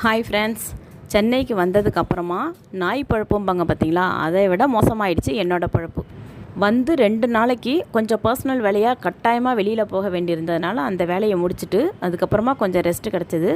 Hi friends சென்னைக்கு வந்ததுக்கப்புறமா நாய் பழப்பும்பாங்க பார்த்தீங்களா அதை விட மோசமாயிடுச்சு என்னோடய பழப்பு. வந்து ரெண்டு நாளைக்கு கொஞ்சம் பர்சனல் வேலையாக கட்டாயமாக வெளியில் போக வேண்டியிருந்ததுனால அந்த வேலையை முடிச்சுட்டு அதுக்கப்புறமா கொஞ்சம் ரெஸ்ட்டு கிடச்சிது.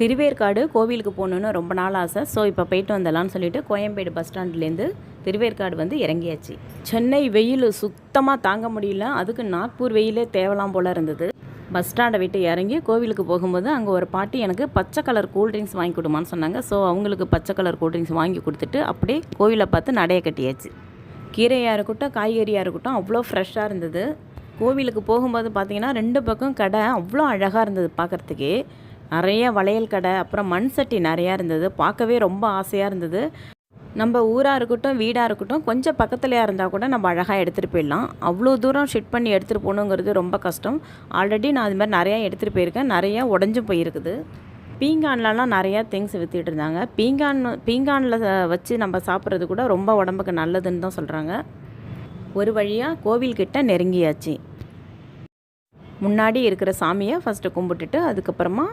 திருவேற்காடு கோவிலுக்கு போகணுன்னு ரொம்ப நாள் ஆசை. ஸோ இப்போ போயிட்டு வந்தலான்னு சொல்லிட்டு கோயம்பேடு பஸ் ஸ்டாண்ட்லேருந்து திருவேற்காடு வந்து இறங்கியாச்சு. சென்னை வெயில் சுத்தமாக தாங்க முடியல. அதுக்கு நாக்பூர் வெயிலே தேவலாம் போல் இருந்தது. பஸ் ஸ்டாண்டை விட்டு இறங்கி கோவிலுக்கு போகும்போது அங்கே ஒரு பாட்டி எனக்கு பச்சை கலர் கூல்ட்ரிங்க்ஸ் வாங்கி கொடுமான்னு சொன்னாங்க. ஸோ அவங்களுக்கு பச்சை கலர் கூல்ட்ரிங்க்ஸ் வாங்கி கொடுத்துட்டு அப்படியே கோவிலை பார்த்து நடைய கட்டியாச்சு. கீரையாக இருக்கட்டும் காய்கறியாக இருக்கட்டும் அவ்வளோ ஃப்ரெஷ்ஷாக இருந்தது. கோவிலுக்கு போகும்போது பார்த்தீங்கன்னா ரெண்டு பக்கம் கடை அவ்வளோ அழகாக இருந்தது பார்க்குறதுக்கே நிறைய வளையல் கடை அப்புறம் மண் சட்டி நிறையா இருந்தது. பார்க்கவே ரொம்ப ஆசையாக இருந்தது. நம்ம ஊராக இருக்கட்டும் வீடாக இருக்கட்டும் கொஞ்சம் பக்கத்துலையாக இருந்தால் கூட நம்ம அழகாக எடுத்துகிட்டு போயிடலாம். அவ்வளோ தூரம் ஷிட் பண்ணி எடுத்துகிட்டு போகணுங்கிறது ரொம்ப கஷ்டம். ஆல்ரெடி நான் அது மாதிரி நிறையா எடுத்துகிட்டு போயிருக்கேன். நிறையா உடஞ்சும் போயிருக்குது. பீங்கான்லலாம் நிறையா திங்ஸ் விற்றுட்டு இருந்தாங்க. பீங்கான் பீங்கானில் வச்சு நம்ம சாப்பிட்றது கூட ரொம்ப உடம்புக்கு நல்லதுன்னு தான் சொல்கிறாங்க ஒரு வழியாக கோவில்கிட்ட நெருங்கியாச்சு. முன்னாடி இருக்கிற சாமியை ஃபஸ்ட்டு கும்பிட்டுட்டு அதுக்கப்புறமா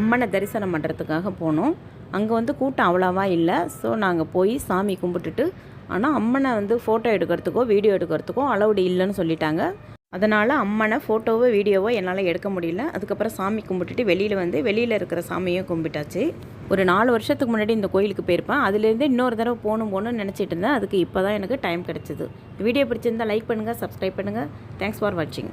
அம்மனை தரிசனம் பண்ணுறதுக்காக போனோம். அங்கே வந்து கூட்டம் அவ்வளோவா இல்லை. ஸோ நாங்கள் போய் சாமி கும்பிட்டுட்டு ஆனால் அம்மனை வந்து ஃபோட்டோ எடுக்கிறதுக்கோ வீடியோ எடுக்கிறதுக்கோ அலௌடு இல்லைன்னு சொல்லிட்டாங்க. அதனால் அம்மனை ஃபோட்டோவோ வீடியோவோ என்னால் எடுக்க முடியல. அதுக்கப்புறம் சாமி கும்பிட்டுட்டு வெளியில் வந்து வெளியில் இருக்கிற சாமியும் கும்பிட்டாச்சு. ஒரு நாலு வருஷத்துக்கு முன்னாடி இந்த கோயிலுக்கு போயிருப்பேன். அதுலேருந்து இன்னொரு தடவை போகணும் போகணும்னு நினச்சிட்டு இருந்தேன். அதுக்கு இப்போ தான் எனக்கு டைம் கிடச்சிது. வீடியோ பிடிச்சிருந்தால் லைக் பண்ணுங்கள் சப்ஸ்கிரைப் பண்ணுங்கள் தேங்க்ஸ் ஃபார் வாட்சிங்